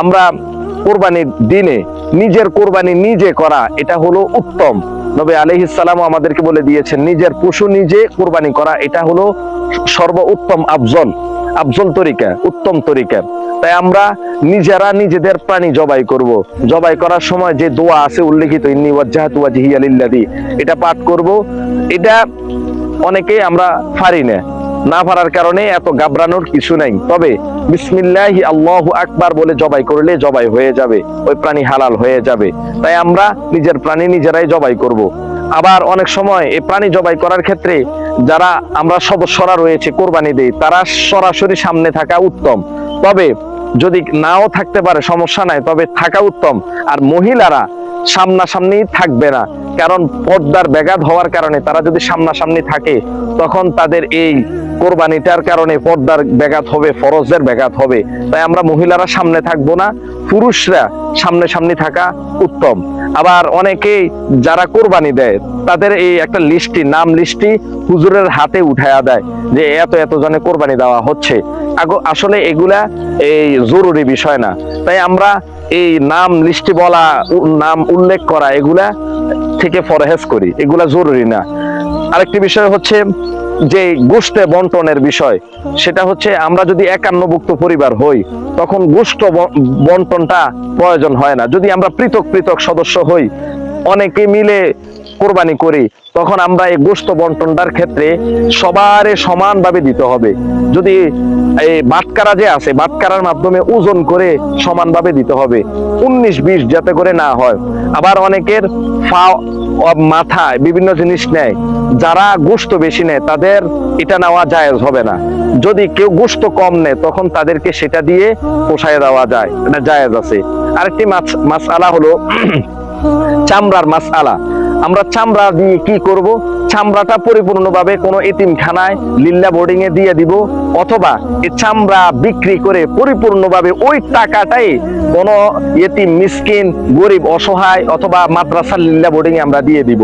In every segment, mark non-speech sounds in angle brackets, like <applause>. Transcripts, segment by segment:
আমরা কোরবানির দিনে নিজের কোরবানি নিজে করা, এটা হলো উত্তম। নবী আলহিসাল্লাম আমাদেরকে বলে দিয়েছেন, নিজের পশু নিজে কোরবানি করা, এটা হলো সর্ব উত্তম আফজল। আফজল তরিকা, উত্তম তরিকা। তাই আমরা নিজেরা নিজেদের প্রাণী জবাই করব। জবাই করার সময় যে দোয়া আছে উল্লেখিত এটা পাঠ করব। এটা অনেকেই আমরা পারি না। না পারার কারণে এত গাবরানোর কিছু নাই। তবে বিসমিল্লাহি আল্লাহু আকবার বলে জবাই করলে জবাই হয়ে যাবে, ওই প্রাণী হালাল হয়ে যাবে। তাই আমরা নিজের প্রাণী নিজেরাই জবাই করব। আবার অনেক সময় এই প্রাণী জবাই করার ক্ষেত্রে যারা আমরা সদস্যরা রয়েছে, কোরবানি দেই, তারা সরাসরি সামনে থাকা উত্তম। তবে যদি নাও থাকতে পারে, সমস্যা নাই, তবে থাকা উত্তম। আর মহিলারা সামনাসামনি থাকবে না। কারণ পর্দার ব্যাঘাত হওয়ার কারণে তারা যদি সামনাসামনি থাকে, তখন তাদের এই কোরবানিটার কারণে পর্দার ব্যাঘাত হবে, ফরজদের ব্যাঘাত হবে। তাই আমরা মহিলারা সামনে থাকব না, পুরুষরা সামনে সামনে থাকা উত্তম। আবার অনেকেই যারা কোরবানি দেয়, তাদের এই একটা লিস্টি নাম লিস্টি হুজুরের হাতে উঠায়া দেয় যে এত এত জনে কোরবানি দেওয়া হচ্ছে। আসলে এগুলা এই জরুরি বিষয় না। তাই আমরা এই নাম লিস্টি বলা, নাম উল্লেখ করা, এগুলা থেকে ফরহেজ করি, এগুলা জরুরি না। আরেকটি বিষয় হচ্ছে যে গোষ্ঠে বন্টনের বিষয়, সেটা হচ্ছে আমরা যদি একান্নভুক্ত পরিবার হই, তখন গোষ্ঠ বন্টনটা প্রয়োজন হয় না। যদি আমরা পৃথক পৃথক সদস্য হই, অনেকে মিলে কোরবানি করি, তখন আমরা এই গোস্ত বন্টনটার ক্ষেত্রে সবারে সমানভাবে দিতে হবে। যদি এই বাটকারা যে আছে, বাটকারার মাধ্যমে ওজন করে সমানভাবে দিতে হবে, উনিশ বিশ যাতে করে না হয়। আবার অনেকের মাথায় বিভিন্ন জিনিস নেয়, যারা গোস্ত বেশি নেয়, তাদের এটা নেওয়া জায়েজ হবে না। যদি কেউ গোস্ত কম নেয়, তখন তাদেরকে সেটা দিয়ে পোষায় দেওয়া যায় এটা জায়েজ আছে। আরেকটি মাছ মাসালা হলো <clears throat> চামড়ার মাসালা আমরা চামড়া দিয়ে কি করব? চামড়াটা পরিপূর্ণভাবে কোনো এতিমখানায় লিল্লা বোর্ডিং এ দিয়ে দিব, অথবা এই চামড়া বিক্রি করে পরিপূর্ণভাবে ওই টাকাটাই কোনো এতিম, মিসকিন, গরিব, অসহায় অথবা মাদ্রাসার লিল্লা বোর্ডিং এ আমরা দিয়ে দিব।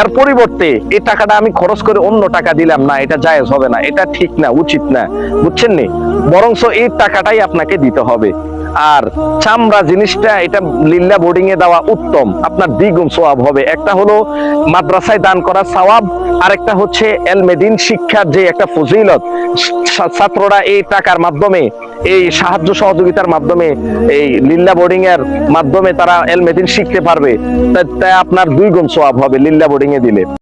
এর পরিবর্তে এই টাকাটা আমি খরচ করে অন্য টাকা দিলাম না, এটা জায়েজ হবে না, এটা ঠিক না, উচিত না, বুঝছেন নি? বরংস এই টাকাটাই আপনাকে দিতে হবে। আর চামড়া জিনিসটা, এটা লিল্লা বোর্ডিং এ দেওয়া উত্তম। আপনার দ্বিগুণ সওয়াব হবে। একটা হলো মাদ্রাসায় দান করা সওয়াব, আরেকটা হচ্ছে এলমেদিন শিক্ষার যে একটা ফজিলত ছাত্ররা এই টাকার মাধ্যমে, এই সাহায্য সহযোগিতার মাধ্যমে, এই লিল্লা বোর্ডিং এর মাধ্যমে তারা এলমেদিন শিখতে পারবে। তাই আপনার দুই গুণ সোয়াব হবে লিল্লা বোর্ডিং এ দিলে।